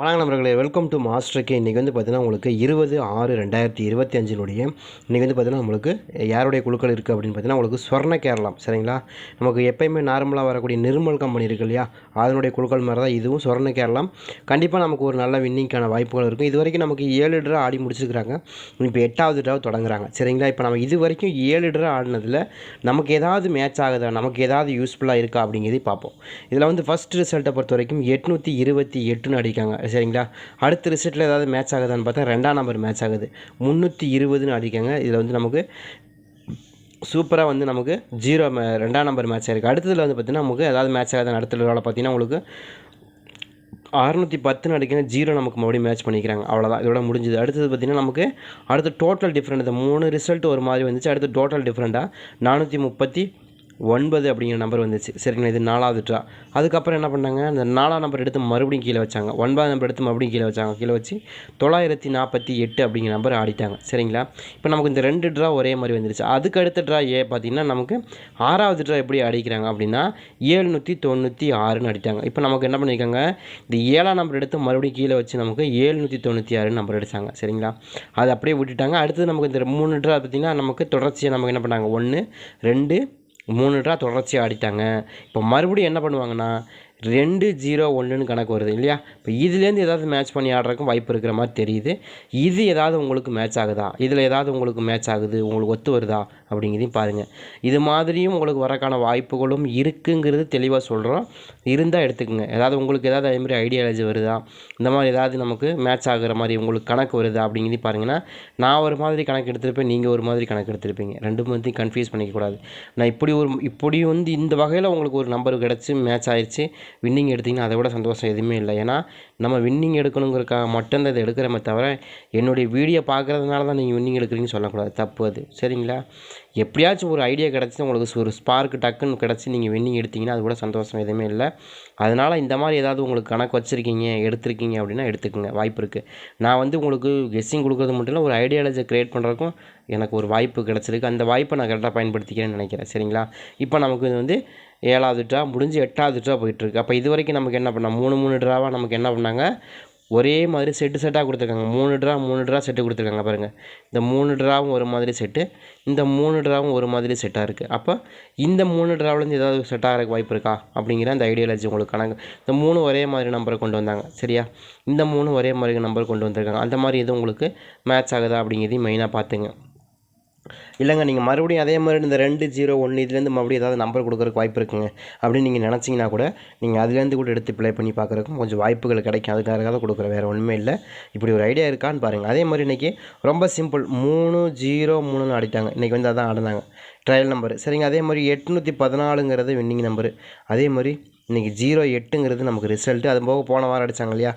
வணக்கம் நண்பர்களே welcome to மாஸ்டருக்கு இன்றைக்கி வந்து பார்த்தீங்கன்னா உங்களுக்கு இருபது ஆறு ரெண்டாயிரத்தி இருபத்தி அஞ்சினுடைய இன்றைக்கி வந்து பார்த்தீங்கன்னா நம்மளுக்கு யாருடைய குழுக்கள் இருக்குது அப்படின்னு பார்த்தீங்கன்னா உங்களுக்கு ஸ்வர்ண கேரளம் சரிங்களா? நமக்கு எப்பயுமே நார்மலாக வரக்கூடிய நிர்மல் கம்பெனி இருக்குது இல்லையா? அதனுடைய குழுக்கள் மாதிரி தான் இதுவும் ஸ்வர்ண கேரளம். கண்டிப்பாக நமக்கு ஒரு நல்ல வின்னிங்க்கான வாய்ப்புகள் இருக்கும் இது வரைக்கும் நமக்கு ஏழு ட்ரா ஆடி முடிச்சிருக்கிறாங்க. இப்போ எட்டாவது ட்ரா தொடங்குறாங்க சரிங்களா? இப்போ நம்ம இது வரைக்கும் ஏழு ட்ரா ஆடினதில் நமக்கு ஏதாவது மேட்ச் ஆகுதா? நமக்கு ஏதாவது யூஸ்ஃபுல்லாக இருக்கா அப்படிங்கிறதை பார்ப்போம். இதில் வந்து ஃபஸ்ட் ரிசல்ட்டை பொறுத்த வரைக்கும் எட்நூற்றி இருபத்தி எட்டுன்னு அடிக்காங்க சரிங்களா? அடுத்த ரிசல்ட்டில் ஏதாவது மேட்ச் ஆகுதான்னு பார்த்தா ரெண்டாம் நம்பர் மேட்ச் ஆகுது. முந்நூற்றி இருபதுன்னு அடிக்காங்க. இதில் வந்து நமக்கு சூப்பராக வந்து நமக்கு ஜீரோ மே ரெண்டாம் நம்பர் மேட்ச் ஆயிருக்கு. அடுத்ததில் வந்து பார்த்திங்கன்னா நமக்கு ஏதாவது மேட்ச் ஆகுது அடுத்த லெவலில் பார்த்தீங்கன்னா உங்களுக்கு அறுநூற்றி பத்துன்னு அடிக்கணும் ஜீரோ நமக்கு மறுபடியும் மேட்ச் பண்ணிக்கிறாங்க. அவ்வளோதான் இதோட முடிஞ்சது. அடுத்தது பார்த்திங்கன்னா நமக்கு அடுத்து டோட்டல் டிஃப்ரெண்ட் இந்த மூணு ரிசல்ட் ஒரு மாதிரி வந்துச்சு. அடுத்து டோட்டல் டிஃப்ரெண்ட்டாக நானூற்றி முப்பத்தி ஒன்பது அப்படிங்கிற நம்பர் வந்துச்சு. சரிங்களா இது நாலாவது ட்ரா அதுக்கப்புறம் என்ன பண்ணாங்க? அந்த நாலாம் நம்பர் எடுத்து மறுபடியும் கீழே வச்சாங்க. ஒன்பதாம் நம்பர் எடுத்து மறுபடியும் கீழே வச்சாங்க. கீழே வச்சு தொள்ளாயிரத்தி நாற்பத்தி எட்டு அப்படிங்கிற நம்பர் ஆடிட்டாங்க சரிங்களா? இப்போ நமக்கு இந்த ரெண்டு ட்ரா ஒரே மாதிரி வந்துருச்சு. அதுக்கு அடுத்த ட்ரா ஏ பார்த்தீங்கன்னா நமக்கு ஆறாவது ட்ரா எப்படி அடிக்கிறாங்க அப்படின்னா ஏழ்நூற்றி தொண்ணூற்றி ஆறுன்னு அடித்தாங்க. இப்போ நமக்கு என்ன பண்ணியிருக்காங்க இந்த ஏழாம் நம்பர் எடுத்து மறுபடியும் கீழே வச்சு நமக்கு ஏழ்நூற்றி தொண்ணூற்றி ஆறுன்னு நம்பர் அடித்தாங்க சரிங்களா? அது அப்படியே விட்டுட்டாங்க. அடுத்தது நமக்கு இந்த மூணு ட்ரா பார்த்திங்கன்னா நமக்கு தொடர்ச்சியாக நமக்கு என்ன பண்ணாங்க? ஒன்று ரெண்டு மூணு ட்ரா தொடர்ச்சியாக ஆடிட்டாங்க. இப்போ மறுபடியும் என்ன பண்ணுவாங்கன்னா ரெண்டு ஜீரோ ஒன்றுன்னு கணக்கு வருது இல்லையா? இப்போ இதுலேருந்து ஏதாவது மேட்ச் பண்ணி ஆடுறதுக்கும் வாய்ப்பு இருக்கிற மாதிரி தெரியுது. இது ஏதாவது உங்களுக்கு மேட்ச் ஆகுதா? இதில் ஏதாவது உங்களுக்கு மேட்ச் ஆகுது? உங்களுக்கு ஒத்து வருதா? அப்படிங்கிறதையும் பாருங்கள் இது மாதிரியும் உங்களுக்கு வரக்கான வாய்ப்புகளும் இருக்குங்கிறது தெளிவாக சொல்கிறோம் இருந்தால் எடுத்துக்கோங்க. ஏதாவது உங்களுக்கு ஏதாவது அதே மாதிரி ஐடியாலஜி வருதா? இந்த மாதிரி ஏதாவது நமக்கு மேட்ச் ஆகுற மாதிரி உங்களுக்கு கணக்கு வருதா? அப்படிங்கிறதையும் பாருங்கன்னா நான் ஒரு மாதிரி கணக்கு எடுத்திருப்பேன் நீங்கள் ஒரு மாதிரி கணக்கு எடுத்திருப்பீங்க. ரெண்டு மந்தையும் கன்ஃபியூஸ் பண்ணிக்கக்கூடாது நான் இப்படி ஒரு இப்படி வந்து இந்த வகையில் உங்களுக்கு ஒரு நம்பர் கிடச்சி மேட்ச் ஆயிடுச்சு வின்னிங் எடுத்திங்கன்னா அதை விட சந்தோஷம் எதுவுமே இல்லை. ஏன்னா நம்ம வின்னிங் எடுக்கணுங்கிறக்காக மட்டும்தான் இதை எடுக்கிறோமே தவிர என்னுடைய வீடியோ பார்க்குறதுனால தான் நீங்கள் வின்னிங் எடுக்கிறீங்கன்னு சொல்லக்கூடாது. தப்பு அது. சரிங்களா? எப்படியாச்சும் ஒரு ஐடியா கிடச்சி உங்களுக்கு ஒரு ஸ்பார்க் டக்குன்னு கிடச்சி நீங்கள் வின்னிங் எடுத்தீங்கன்னா அது கூட சந்தோஷம் எதுவுமே இல்லை. அதனால் இந்த மாதிரி ஏதாவது உங்களுக்கு கணக்கு வச்சுருக்கீங்க எடுத்திருக்கீங்க அப்படின்னா எடுத்துக்கோங்க. வாய்ப்பு இருக்குது நான் வந்து உங்களுக்கு கெஸ்ஸிங் கொடுக்குறது மட்டும் இல்லை ஒரு ஐடியாலஜி க்ரியேட் பண்ணுறதுக்கும் எனக்கு ஒரு வாய்ப்பு கிடச்சிருக்கு. அந்த வாய்ப்பை நான் கரெக்டாக பயன்படுத்திக்கிறேன்னு நினைக்கிறேன். சரிங்களா? இப்போ நமக்கு இது வந்து ஏழாவது ட்ரா முடிஞ்சு எட்டாவது ட்ரா போயிட்டுருக்கு. அப்போ இது வரைக்கும் நமக்கு என்ன பண்ணால் மூணு மூணு ட்ராவாக நமக்கு என்ன பண்ணாங்க? ஒரே மாதிரி செட்டு செட்டாக கொடுத்துருக்காங்க. மூணு ட்ரா மூணு ட்ரா செட்டு கொடுத்துருக்காங்க பாருங்கள் இந்த மூணு ட்ராவும் ஒரு மாதிரி செட்டு இந்த மூணு ட்ராவும் ஒரு மாதிரி செட்டாக இருக்குது அப்போ இந்த மூணு ட்ராவிலேருந்து ஏதாவது செட்டாக இருக்க வாய்ப்பு இருக்கா? அப்படிங்கிற அந்த ஐடியாலஜி உங்களுக்கு கணக்கு. இந்த மூணு ஒரே மாதிரி நம்பரை கொண்டு வந்தாங்க. சரியா? இந்த மூணு ஒரே மாதிரி நம்பர் கொண்டு வந்திருக்காங்க. அந்த மாதிரி எதுவும் உங்களுக்கு மேட்ச் ஆகுதா அப்படிங்கிறதையும் மெயினாக பார்த்துங்க. இல்லைங்க நீங்கள் மறுபடியும் அதே மாதிரி இந்த ரெண்டு ஜீரோ ஒன்று இதுலேருந்து மறுபடியும் ஏதாவது நம்பர் கொடுக்குறக்கு வாய்ப்பு இருக்குங்க. அப்படின்னு நீங்கள் நினச்சிங்கன்னா கூட நீங்கள் அதுலேருந்து கூட எடுத்து ப்ளே பண்ணி பார்க்குறக்கும் கொஞ்சம் வாய்ப்புகள் கிடைக்கும். அதுக்காக தான் கொடுக்குறேன் வேறு ஒன்றுமே இல்லை. இப்படி ஒரு ஐடியா இருக்கான்னு பாருங்கள் அதே மாதிரி இன்றைக்கி ரொம்ப சிம்பிள் மூணு ஜீரோ மூணுன்னு ஆடிட்டாங்க. இன்றைக்கி வந்து அதான் ஆடினாங்க. ட்ரையல் நம்பர் சரிங்க அதே மாதிரி எட்நூற்றி பதினாலுங்கிறது வின்னிங் நம்பர் அதே மாதிரி இன்றைக்கி ஜீரோ எட்டுங்கிறது நமக்கு ரிசல்ட்டு அது போக போன வாரம் அடித்தாங்க இல்லையா?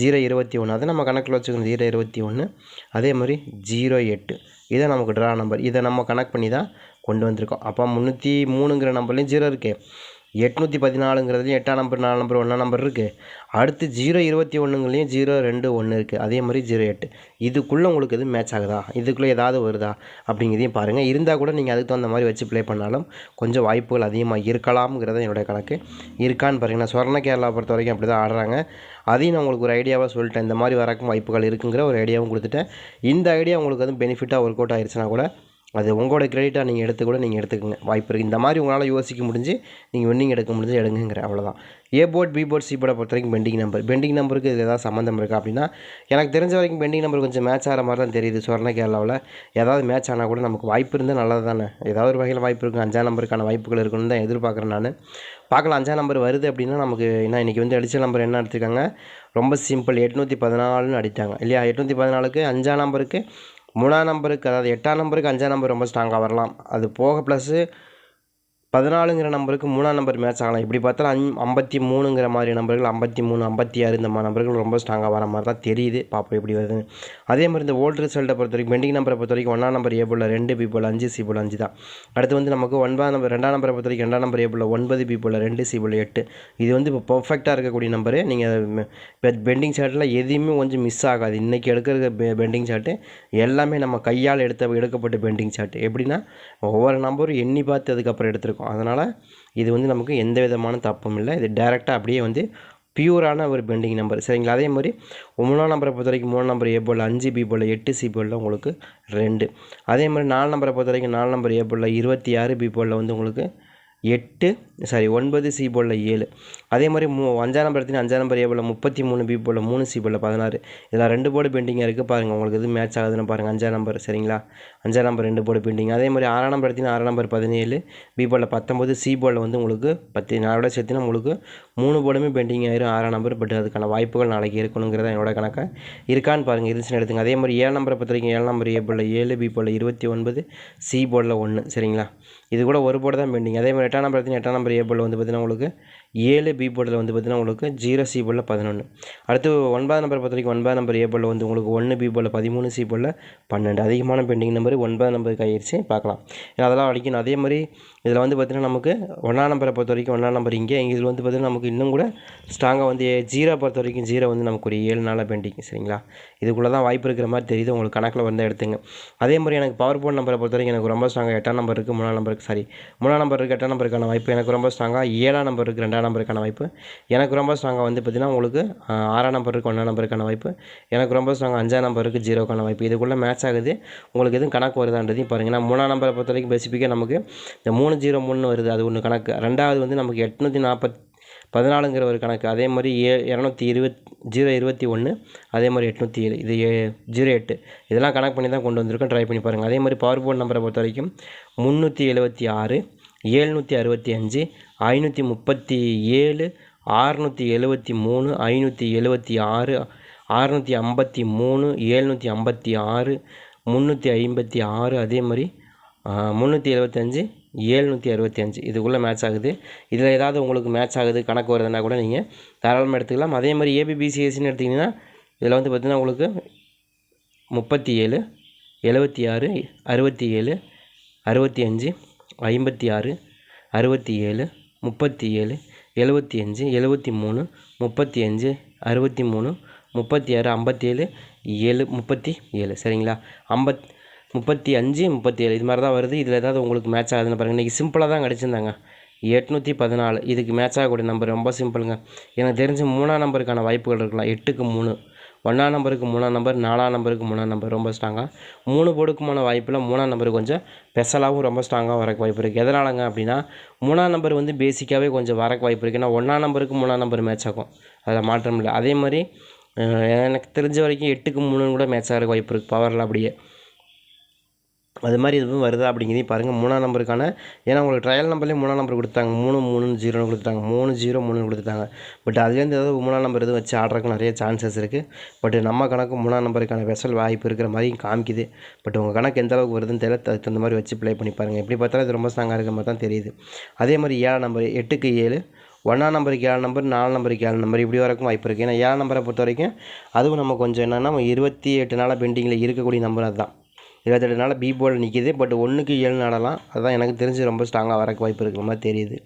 ஜீரோ இருபத்தி ஒன்று அதை நம்ம கணக்கில் வச்சுக்கணும். ஜீரோ இருபத்தி ஒன்று அதே மாதிரி ஜீரோ எட்டு. இதை நமக்கு ட்ரா நம்பர் இதை நம்ம கனெக்ட் பண்ணி தான் கொண்டு வந்திருக்கோம். அப்போ முந்நூற்றி மூணுங்கிற நம்பர்லேயும் ஜீரோ இருக்குது எட்நூற்றி பதினாலுங்கிறதுலையும் எட்டாம் நம்பர் நாலு நம்பர் ஒன்றாம் நம்பர் இருக்குது அடுத்து ஜீரோ இருபத்தி ஒன்றுங்களையும் ஜீரோ ரெண்டு ஒன்று இருக்குது அதே மாதிரி ஜீரோ எட்டு. இதுக்குள்ளே உங்களுக்கு எதுவும் மேட்ச் ஆகுதா? இதுக்குள்ளே ஏதாவது வருதா? அப்படிங்கிறதையும் பாருங்கள் இருந்தால் கூட நீங்கள் அதுக்கு தகுந்த மாதிரி வச்சு ப்ளே பண்ணாலும் கொஞ்சம் வாய்ப்புகள் அதிகமாக இருக்கலாம்ங்கிறத என்னுடைய கணக்கு. இருக்கான்னு பாருங்கள் நான் சொர்ண கேரளா பொறுத்த வரைக்கும் அப்படி தான் ஆடுறாங்க. அதையும் நான் உங்களுக்கு ஒரு ஐடியாவாக சொல்லிட்டேன். இந்த மாதிரி வரக்கும் வாய்ப்புகள் இருக்குங்கிற ஒரு ஐடியாவும் கொடுத்துட்டேன். இந்த ஐடியா உங்களுக்கு வந்து பெனிஃபிட்டாக ஒர்க் அவுட் ஆயிடுச்சுன்னா கூட அது உங்களோட கிரெடிட்டாக நீங்கள் எடுத்து கூட நீங்கள் எடுத்துக்கோங்க. வாய்ப்பு இருக்குது இந்த மாதிரி உங்களால் யோசிக்க முடிஞ்சு நீங்கள் வின்னிங் எடுக்க முடிஞ்சு எடுங்கிற அவ்வளோதான் A board B board C போர்டை பொறுத்த வரைக்கும் பெண்டிங் நம்பர் பெண்டிங் நம்பருக்கு இது ஏதாவது சம்மந்தம் இருக்கா அப்படின்னா எனக்கு தெரிஞ்ச வரைக்கும் பெண்டிங் நம்பர் கொஞ்சம் மேட்ச் ஆகிற மாதிரி தான் தெரியுது. சொர்ண கேரளாவில் ஏதாவது மேட்ச் ஆனால் கூட நமக்கு வாய்ப்பு இருந்தால் நல்லது தானே. ஏதாவது ஒரு வகையில் வாய்ப்பு இருக்கும் அஞ்சாம் நம்பருக்கான வாய்ப்புகள் இருக்குன்னு தான் எதிர்பார்க்குறேன் நான். பார்க்கலாம். அஞ்சாம் நம்பர் வருது அப்படின்னா நமக்கு என்ன இன்றைக்கி வந்து அடித்த நம்பர் என்ன எடுத்துருக்காங்க? ரொம்ப சிம்பிள் எட்நூற்றி பதினாலுன்னு அடித்தாங்க இல்லையா? எட்நூற்றி பதினாலுக்கு அஞ்சாம் நம்பருக்கு மூணாம் நம்பருக்கு அதாவது எட்டாம் நம்பருக்கு அஞ்சாம் நம்பர் ரொம்ப ஸ்ட்ராங்காக வரலாம். அது போக ப்ளஸ்ஸு பதினாலுங்கிற நம்பருக்கு மூணாம் நம்பர் மேட்ச் ஆகலாம். இப்படி பார்த்தா அஞ் ஐம்பத்தி மூணுங்கிற மாதிரி நம்பர்கள் ஐம்பத்தி மூணு ஐம்பத்தி ஆறு இந்த மாதிரி நம்பர்கள் ரொம்ப ஸ்ட்ராங்காக வர மாதிரி தான் தெரியுது. பார்ப்போம் எப்படி வருதுன்னு. அதே மாதிரி இந்த ஓல்டு ரிசல்ட்டை பொறுத்த வரைக்கும் பெண்டிங் நம்பரை பொறுத்த வரைக்கும் ஒன்றாம் நம்பர் ஏ போல் ரெண்டு பி போல் அஞ்சு சி போல் அஞ்சு தான். அடுத்து வந்து நமக்கு ஒன்பதாம் நம்பர் ரெண்டாம் நம்பரை பொறுத்த வரைக்கும் ரெண்டாம் நம்பர் ஏ போல் ஒன்பது பி போல் ரெண்டு சி போல் எட்டு. இது வந்து இப்போ பர்ஃபெக்டாக இருக்கக்கூடிய நம்பரு நீங்கள் பெண்டிங் சார்ட்டில் எதையுமே கொஞ்சம் மிஸ் ஆகாது. இன்றைக்கி எடுக்கிற பெண்டிங் சார்ட்டு எல்லாமே நம்ம கையால் எடுத்த எடுக்கப்பட்ட பெண்டிங் சார்ட் எப்படின்னா ஒவ்வொரு நம்பரும் எண்ணி பார்த்து அதுக்கப்புறம் எடுத்திருக்கோம். அதனால் இது வந்து நமக்கு எந்த விதமான தப்பும் இல்லை. இது டேரெக்டாக அப்படியே வந்து பியூரான ஒரு பெண்டிங் நம்பர் சரிங்களா? அதே மாதிரி மூணாம் நம்பரை பொறுத்த வரைக்கும் மூணு நம்பர் ஏ போல் அஞ்சு பி போல் எட்டு சி போலில் உங்களுக்கு ரெண்டு. அதே மாதிரி நாலு நம்பரை பொறுத்த வரைக்கும் நாலு நம்பர் ஏ போல் இருபத்தி ஆறு பி போலில் வந்து உங்களுக்கு எட்டு சாரி ஒன்பது சி போலில் ஏழு. அதே மாதிரி மூ அஞ்சாம் நம்பர் எடுத்தீங்கன்னா அஞ்சாம் நம்பர் ஏ போல் முப்பத்தி மூணு பி போல் மூணு சி போல் பதினாறு. இதில் ரெண்டு போர்டு பெண்டிங்காக இருக்குது பாருங்கள் உங்களுக்கு எது மேட்ச் ஆகுதுன்னு பாருங்கள் அஞ்சாம் நம்பர் சரிங்களா? அஞ்சாம் நம்பர் ரெண்டு போர்டு பெண்டிங் அதே மாதிரி ஆறாம் நம்பர் எடுத்தீங்கன்னா ஆறாம் நம்பர் பதினேழு பி போலில் பத்தொம்பது சி போலில் வந்து உங்களுக்கு பத்து நாளோட சேர்த்துனா உங்களுக்கு மூணு போர்டுமே பெண்டிங் ஆயிரும் ஆறாம் நம்பர் பட் அதுக்கான வாய்ப்புகள் நாளைக்கு இருக்கணுங்கிறத என்னோட கணக்காக இருக்கான்னு பாருங்கள் இருந்துச்சுன்னு எடுத்துங்க. அதே மாதிரி ஏழு நம்பரை பொறுத்த வரைக்கும் ஏழு நம்பர் ஏ போல் ஏழு பி போல் இருபத்தி ஒன்பது சி போர்டில் ஒன்று சரிங்களா? இது கூட ஒரு போர்டு தான் பெண்டிங் அதே மாதிரி எட்டாம் நம்பர் எடுத்தீங்கன்னா எட்டாம் நம்பர் ஏ போர்டில் வந்து பார்த்தீங்கன்னா உங்களுக்கு ஏழு பி போர்டில் வந்து பார்த்தீங்கன்னா உங்களுக்கு ஜீரோ சி போர்டில் பதினொன்று அடுத்து ஒன்பதாம் நம்பர் பொறுத்த வரைக்கும் ஒன்பதாம் நம்பர் ஏ போர்டில் வந்து உங்களுக்கு ஒன்று பி போர்டில் பதிமூணு சி போர்டில் பன்னெண்டு. அதிகமான பெண்டிங் நம்பர் ஒன்பதாம் நம்பருக்கு ஆயிடுச்சு பார்க்கலாம். ஏன்னா அதெல்லாம் அடிக்கணும். அதே மாதிரி இதில் வந்து பார்த்திங்கன்னா நமக்கு ஒன்றாம் நம்பரை பொறுத்த வரைக்கும் ஒன்றாம் நம்பர் இங்கே. இதில் வந்து பார்த்திங்கன்னா நமக்கு இன்னும் கூட ஸ்ட்ராங்காக வந்து ஜீரோ பொறுத்த வரைக்கும் ஜீரோ வந்து நமக்கு ஒரு ஏழு நாளாக பெண்டிங் சரிங்களா? இதுக்குள்ளே தான் வாய்ப்பு இருக்கிற மாதிரி தெரியுது. உங்களுக்கு கணக்கில் வந்து எடுத்துங்க. அதே மாதிரி எனக்கு பவர் போர்ட் நம்பரை பொறுத்த வரைக்கும் எனக்கு ரொம்ப ஸ்ட்ராங்காக எட்டாம் நம்பர் இருக்குது மூணாம் நம்பருக்கு சாரி மூணாம் நம்பர் இருக்குது எட்டாம் நம்பருக்கான வாய்ப்பு எனக்கு ரொம்ப ஸ்ட்ராங்காக ஏழாம் நம்பர் இருக்குது ரெண்டாம் நம்பருக்கான வாய்ப்பு. எனக்கு ரொம்ப ஸ்ட்ராங்காக வந்து பார்த்திங்கன்னா உங்களுக்கு ஆறாம் நம்பருக்கு ஒன்றாம் நம்பருக்கான வாய்ப்பு. எனக்கு ரொம்ப ஸ்ட்ராங்காக அஞ்சாம் நம்பருக்கு ஜீரோக்கான வாய்ப்பு. இதுக்குள்ளே மேட்ச் ஆகுது. உங்களுக்கு எதுவும் கணக்கு வருதான்றதையும் பாருங்கள் நான் மூணாம் நம்பரை பொறுத்த வரைக்கும் ஸ்பெசிஃபிக்காக நமக்கு இந்த மூணு ஜீரோ மூணு வருது. அது ஒன்று கணக்கு. ரெண்டாவது வந்து நமக்கு எட்நூற்றி நாற்பத் பதினாலுங்கிற ஒரு கணக்கு. அதே மாதிரி ஏ இரநூத்தி இருபத் ஜீரோ இருபத்தி ஒன்று அதே மாதிரி எட்நூற்றி ஏழு. இது ஏ ஜீரோ எட்டு. இதெல்லாம் கணக்கு பண்ணி தான் கொண்டு வந்திருக்கோம். ட்ரை பண்ணி பாருங்கள் அதே மாதிரி பவர் போர்ட் நம்பரை பொறுத்த வரைக்கும் முந்நூற்றி எழுபத்தி ஆறு. ஏழ்நூற்றி அறுபத்தி அஞ்சு ஐநூற்றி முப்பத்தி ஏழு ஆறுநூற்றி எழுபத்தி மூணு ஐநூற்றி எழுபத்தி ஆறு அறுநூற்றி ஐம்பத்தி மூணு ஏழ்நூற்றி ஐம்பத்தி ஆறு முந்நூற்றி ஐம்பத்தி ஆறு அதே மாதிரி முந்நூற்றி எழுபத்தஞ்சு ஏழ்நூற்றி அறுபத்தி அஞ்சு. இதுக்குள்ளே மேட்ச் ஆகுது. இதில் ஏதாவது உங்களுக்கு மேட்ச் ஆகுது கணக்கு வருதுன்னா கூட நீங்கள் தாராளமாக எடுத்துக்கலாம். அதே மாதிரி ஏபிபிசிஎஸ்சின்னு எடுத்திங்கன்னா இதில் வந்து பார்த்திங்கன்னா உங்களுக்கு முப்பத்தி ஏழு எழுபத்தி ஆறு அறுபத்தி ஏழு அறுபத்தி அஞ்சு ஐம்பத்தி ஆறு அறுபத்தி ஏழு முப்பத்தி ஏழு எழுபத்தி அஞ்சு எழுபத்தி மூணு முப்பத்தி அஞ்சு அறுபத்தி மூணு முப்பத்தி ஆறு ஐம்பத்தி ஏழு ஏழு முப்பத்தி ஏழு. சரிங்களா? ஐம்பத் முப்பத்தி அஞ்சு முப்பத்தி ஏழு. இது மாதிரி தான் வருது. இதில் ஏதாவது உங்களுக்கு மேட்ச் ஆகுதுன்னு பாருங்கள் இன்றைக்கி சிம்பிளாக தான் கிடச்சிருந்தாங்க. எட்நூற்றி பதினாலு. இதுக்கு மேட்ச் ஆகக்கூடிய நம்பர் ரொம்ப சிம்பிளுங்க எனக்கு தெரிஞ்சு மூணாம் நம்பருக்கான வாய்ப்புகள் இருக்கலாம். எட்டுக்கு மூணு. ஒன்றாம் நம்பருக்கு மூணாம் நம்பர் நாலாம் நம்பருக்கு மூணாம் நம்பர் ரொம்ப ஸ்ட்ராங்காக மூணு போடுக்குமான வாய்ப்பில் மூணாம் நம்பர் கொஞ்சம் ஸ்பெஷலாகவும் ரொம்ப ஸ்ட்ராங்காக வரக்கு வாய்ப்பு இருக்குது எதனாலங்க அப்படின்னா மூணாம் நம்பர் வந்து பேசிக்காகவே கொஞ்சம் வரக்கு வாய்ப்பு இருக்குது ஏன்னா ஒன்றாம் நம்பருக்கு மூணாம் நம்பர் மேட்ச் ஆகும். அதில் மாற்றம் இல்லை. அதே மாதிரி எனக்கு தெரிஞ்ச வரைக்கும் எட்டுக்கு மூணுன்னு கூட மேட்ச் ஆகிறக்கு வாய்ப்பு இருக்குது பவரில் அப்படியே. அது மாதிரி எதுவும் வருதா அப்படிங்கிறதையும் பாருங்கள் மூணாம் நம்பருக்கான ஏன்னா உங்களுக்கு ட்ரையல் நம்பர்லேயே மூணாம் நம்பர் கொடுத்தாங்க மூணு மூணு ஜீரோன்னு கொடுத்துட்டாங்க. மூணு ஜீரோ மூணுன்னு கொடுத்துட்டாங்க. பட் அதுலேருந்து ஏதாவது மூணாம் நம்பர் எதுவும் வச்சு ஆடுறதுக்கு நிறைய சான்சஸ் இருக்குது பட் நம்ம கணக்கு மூணாம் நம்பருக்கான வெசல் வாய்ப்பு இருக்கிற மாதிரி காமிக்குது. பட் உங்கள் கணக்கு எந்த அளவுக்கு வருதுன்னு தெரியல. அதுக்கு தகுந்த மாதிரி வச்சு ப்ளே பண்ணி பாருங்கள் எப்படி பார்த்தாலும் இது ரொம்ப ஸ்ட்ராங்காக இருக்கிற மாதிரி தான் தெரியுது. அதே மாதிரி ஏழாம் நம்பர் எட்டுக்கு ஏழு. ஒன்றாம் நம்பருக்கு ஏழு நம்பர் நாலு நம்பருக்கு ஏழு நம்பர் இப்படி வரைக்கும் வாய்ப்பு இருக்குது ஏன்னா ஏழு நம்பரை பொறுத்த வரைக்கும் அதுவும் நம்ம கொஞ்சம் என்னென்னா இருபத்தி எட்டு நாளாக பெண்டிங்கில் இருக்கக்கூடிய நம்பர் அதுதான். இருபத்தெட்டு நாள் பி போர்டில் நிற்கிது பட் ஒன்றுக்கு ஏழு நாடெல்லாம் அதுதான் எனக்கு தெரிஞ்சு ரொம்ப ஸ்ட்ராங்காக வரக்கு வாய்ப்பு இருக்கிற மாதிரி தெரியுது.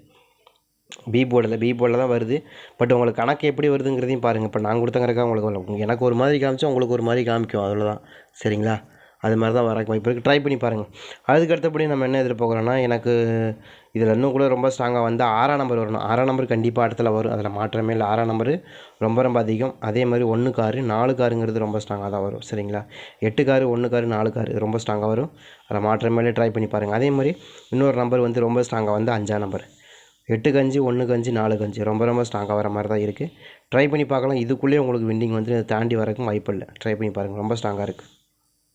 பி போர்டில் பி போர்டில் தான் வருது. பட் உங்களுக்கு கணக்கு எப்படி வருதுங்கிறதையும் பாருங்கள் இப்போ நான் கொடுத்தங்கிறக்கா உங்களுக்கு எனக்கு ஒரு மாதிரி காமிச்சோம் உங்களுக்கு ஒரு மாதிரி காமிக்கும் அவ்வளோதான் சரிங்களா? அது மாதிரி தான் வரக்கு வாய்ப்பு இருக்குது. ட்ரை பண்ணி பாருங்கள் அதுக்கு அடுத்தபடி நம்ம என்ன எதிர்பார்க்குறோன்னா எனக்கு இதில் இன்னும் கூட ரொம்ப ஸ்ட்ராங்காக வந்து ஆறாம் நம்பர் வரணும். ஆறாம் நம்பர் கண்டிப்பாக இடத்துல வரும். அதில் மாற்றமே இல்லை. ஆறாம் நம்பர் ரொம்ப ரொம்ப அதிகம். அதே மாதிரி ஒன்று காரு நாலு காருங்கிறது ரொம்ப ஸ்ட்ராங்காக தான் வரும். சரிங்களா? எட்டு காரு ஒன்று காரு நாலு காரு ரொம்ப ஸ்ட்ராங்காக வரும். அதில் மாற்றமே ட்ரை பண்ணி பாருங்கள் அதே மாதிரி இன்னொரு நம்பர் வந்து ரொம்ப ஸ்ட்ராங்காக வந்து அஞ்சாம் நம்பர் எட்டு கஞ்சி ஒன்று கஞ்சி நாலு கஞ்சி ரொம்ப ரொம்ப ஸ்ட்ராங்காக வர மாதிரி தான் இருக்குது ட்ரை பண்ணி பார்க்கலாம். இதுக்குள்ளேயே உங்களுக்கு விண்டிங் வந்து தாண்டி வரக்கும் வாய்ப்பு இல்லை. ட்ரை பண்ணி பாருங்கள் ரொம்ப ஸ்ட்ராங்காக இருக்குது